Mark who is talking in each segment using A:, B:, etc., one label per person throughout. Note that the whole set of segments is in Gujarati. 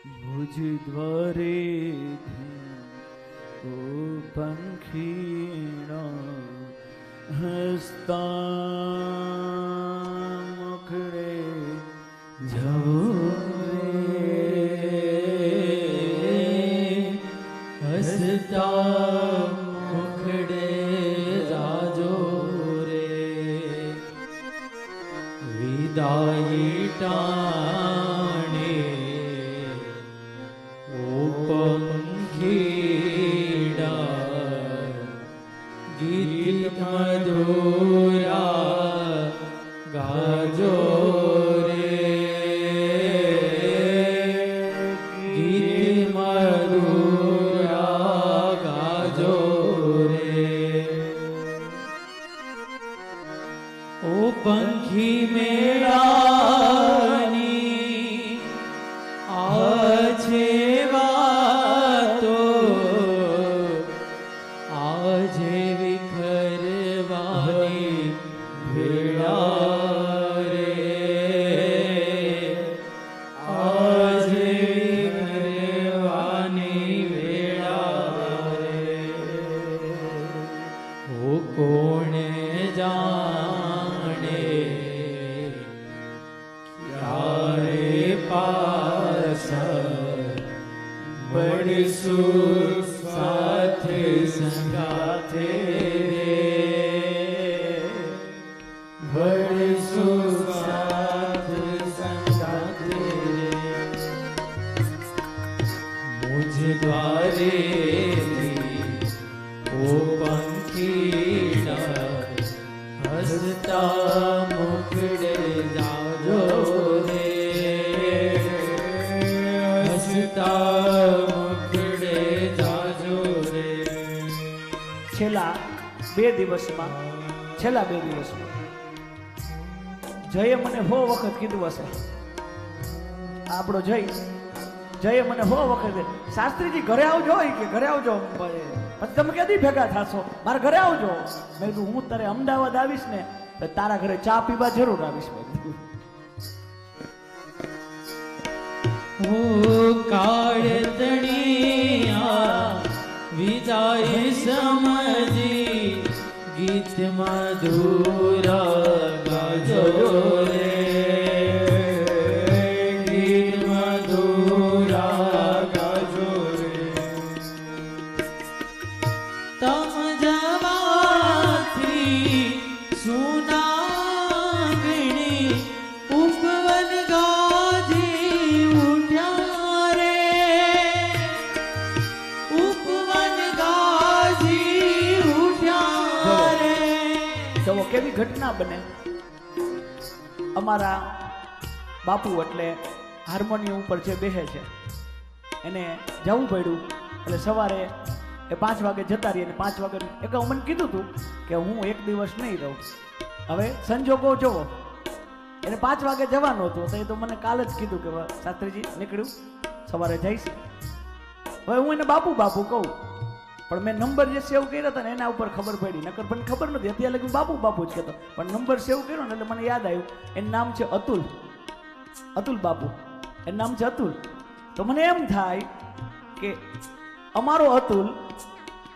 A: ભુજ દ્વારે પંખીણા હસ્તા મુખડે જવો
B: હસતા મુખડે ગીત મધુરા ગાજો પંખી મેળાની કોણે જાણે? ક્યારે પાછા બળસું સાથે સંગાથે બળસું સાથે
C: છેલ્લા બે દિવસમાં, છેલ્લા બે દિવસમાં. જયે મને હો વખત કીધું હશે. આપણો જય, જયે મને હો વખત શાસ્ત્રીજી, ઘરે આવજો કે, ઘરે આવજો તમે ક્યાંથી ભેગા થશો? મારા ઘરે આવજો. મેં કીધું, હું તારે અમદાવાદ આવીશ ને, તો તારા ઘરે ચા પીવા જરૂર આવીશ મેં કીધું.
B: ગીત
C: કેવી ઘટના બને? અમારા બાપુ એટલે હાર્મોનિયમ ઉપર જે બેસે છે, એને જવું પડ્યું. એટલે સવારે એ પાંચ વાગે જતા રહીએ અને પાંચ વાગે એક મને કીધું હતું કે હું એક દિવસ નહીં રહું. હવે સંજોગો જોવો. એને પાંચ વાગે જવાનું હતું, તો એ તો મને કાલે જ કીધું કે શાસ્ત્રીજી, નીકળ્યું. સવારે જઈશ. હવે હું એને બાપુ બાપુ કહું. પણ મેં નંબર જે સેવ કર્યા હતા ને એના ઉપર ખબર પડી. નકર પણ ખબર નથી. અત્યારે લગી બાપુ બાપુ જ કહેતો. પણ નંબર સેવ કર્યો ને એટલે મને યાદ આવ્યું. એનું નામ છે અતુલ. અતુલ બાપુ. એનું નામ છે અતુલ. તો મને એમ થાય કે અમારો અતુલ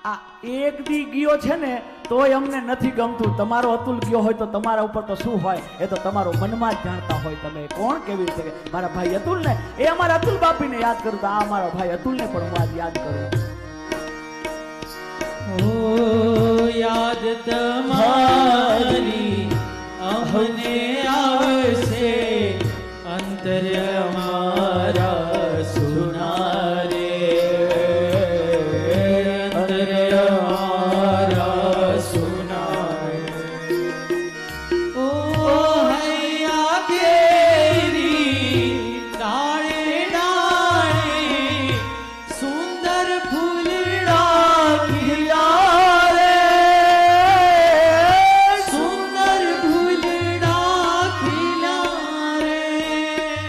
C: આ એક દી ગયો છે ને, તોય અમને નથી ગમતું. તમારો અતુલ ગયો હોય તો તમારા ઉપર તો શું હોય? એ તો તમારો મનમાં જ જાણતા હોય તમે. કોણ કેવી રીતે મારા ભાઈ અતુલ ને એ અમારા અતુલ બાપીને યાદ કરું તો આ અમારા ભાઈ અતુલને પણ હું યાદ કરું.
B: યાદ તમારી